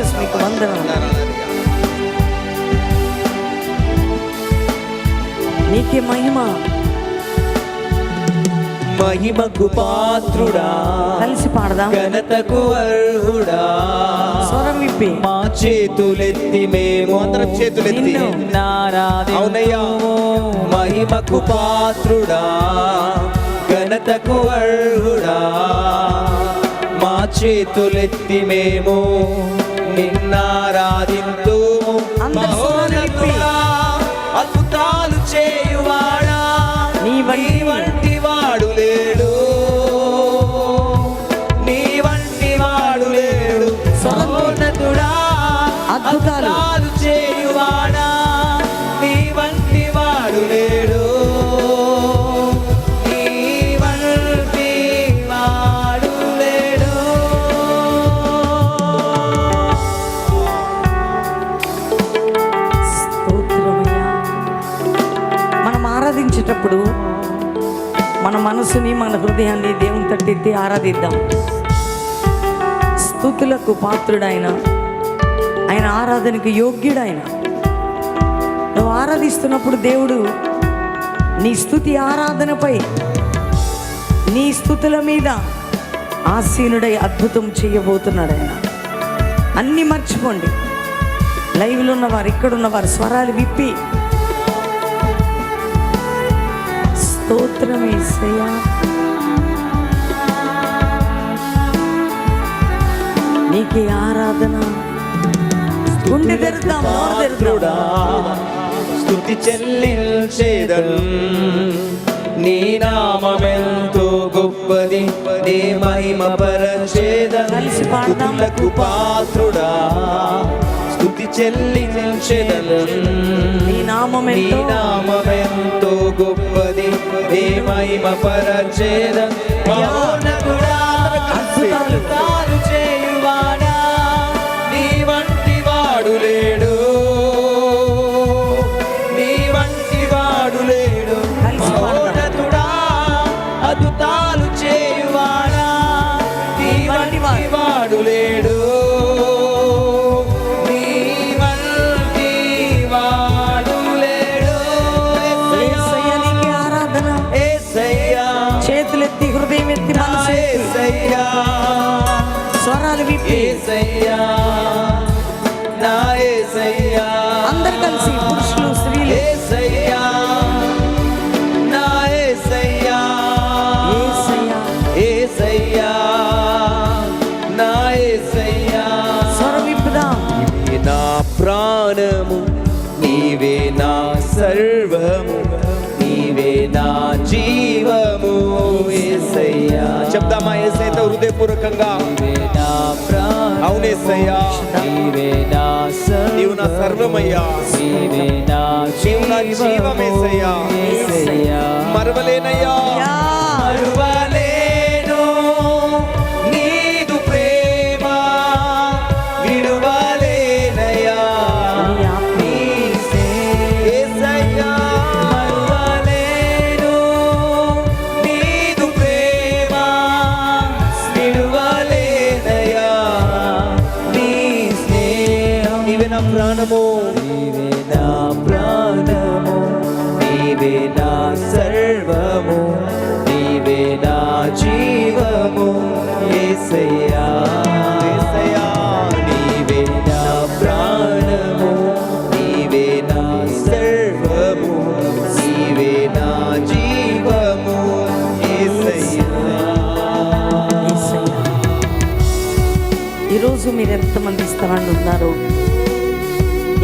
Jesus మీకు వందనాలు. నీకే మహిమ. మహిమకు పాత్రుడా కలిసి పాడదాం. ఘనతకు అర్హుడా. స్వరం విప్పి. మా చేతులెత్తి మేము అందరం చేతులెత్తి అవునయ్యా. మహిమకు పాత్రుడా ఘనతకు అర్హుడా. మా చేతులెత్తి మేము నిన్నారాధింతూ విప్పి. అద్భుతాలు చేయువాడా. నీ వంటి- వాడు లేడు. నీ వంటి వాడు లేడు. సర్వోన్నతుడా అద్భుతాలు. మనసుని మన హృదయాన్ని దేవుని తట్టెత్తి ఆరాధిద్దాం. స్థుతులకు పాత్రుడైన ఆయన ఆరాధనకు యోగ్యుడైన. నువ్వు ఆరాధిస్తున్నప్పుడు దేవుడు నీ స్థుతి ఆరాధనపై నీ స్థుతుల మీద ఆసీనుడై అద్భుతం చేయబోతున్నాడు ఆయన అన్నీ మర్చిపోండి. లైవ్లో ఉన్నవారు ఇక్కడున్నవారు స్వరాలు విప్పి స్తోత్రం యేసయ్యా నీకే ఆరాధన. గుండె తెరుద్దాం తెరుద్దాం. స్తుతి చెల్లించేదన్. నీ నామమెంతో గొప్పది నీ మహిమ కలిసి పాత్రుడా స్తుతి చెల్లించేదన్. నీ నామమెంతో గొప్పది నీ మహిమ పరచేదన్ మహోన్నతుడా అద్భుతాలు. స్వరాలు విప్పి అందరు కలిసి పురుషులు స్త్రీలు. నా ప్రాణము నీవే నా సర్వము నీవే నా జీవము. ఏసయ్యా. చెప్దామా ఏసైతే హృదయపూర్వకంగా. అవునేసయ్యా నీవే నా సర్వమయ్యా. నీవే నా జీవమేసయ్యా మరవలేనయ్యా. యేసయ్యా యేసయ్యా నీవే నా ప్రాణము నీవే నా సర్వము నీవే నా జీవము ఈరోజు మీరు ఎంతమంది స్థలాన్ని ఉన్నారు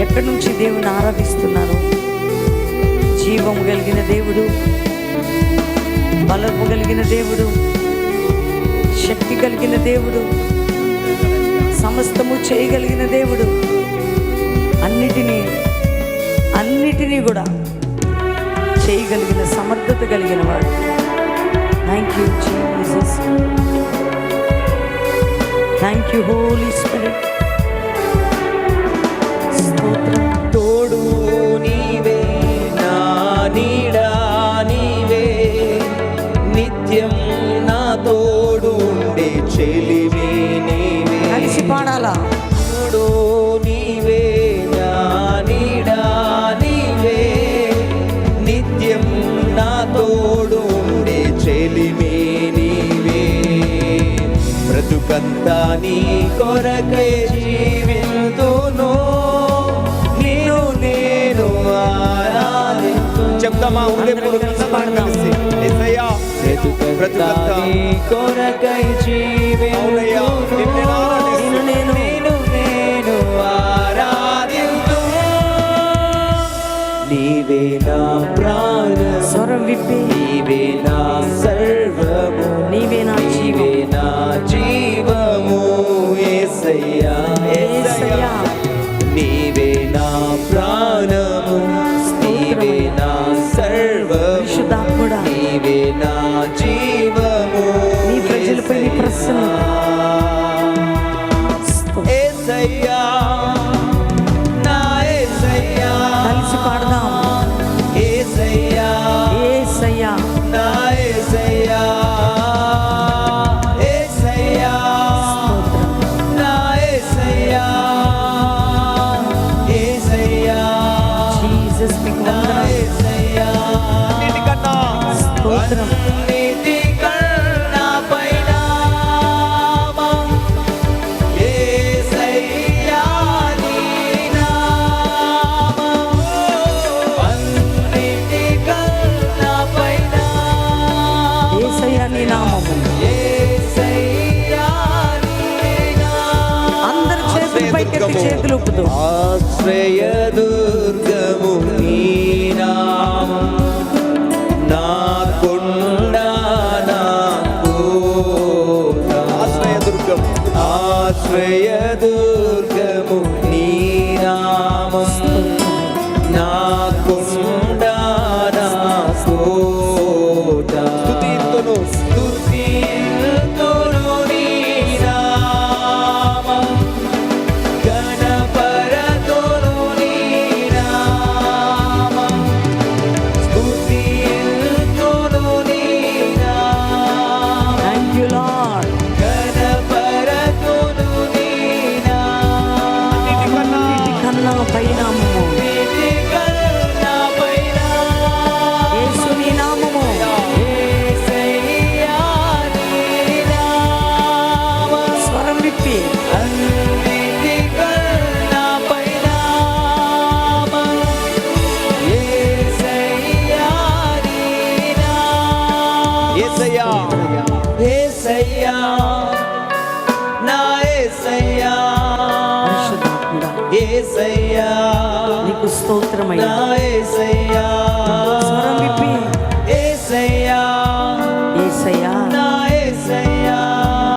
ఎక్కడి నుంచి దేవుని ఆరాధిస్తున్నారు? జీవం కలిగిన దేవుడు బలపు కలిగిన దేవుడు శక్తి కలిగిన దేవుడు. సమస్తము చేయగలిగిన దేవుడు. అన్నిటినీ అన్నిటినీ కూడా చేయగలిగిన సమర్థత కలిగిన వాడు. Thank you Jesus thank you holy spirit తోడుండే చెలిమే నీవే. బ్రతుకంతా నీ కొరకై జీవితును. నేను నేను చెప్తామా? ఉండే పాడతాం నడిపి నీవే నా సర్వము నీవే నా నీవే నా జీవము ఏసయ్యా ఏసయ్యా నీవే నా నామము. అందరి చేతులు పైకెత్తి చేతులు ఉప్పుదు ఆశ్రయ దుర్గము ఆశ్రయ దుర్గం. ఆశ్రయ దుర్గం ఏసయ్యా నీకు స్తోత్రమయ్యా ఏసయ్యా.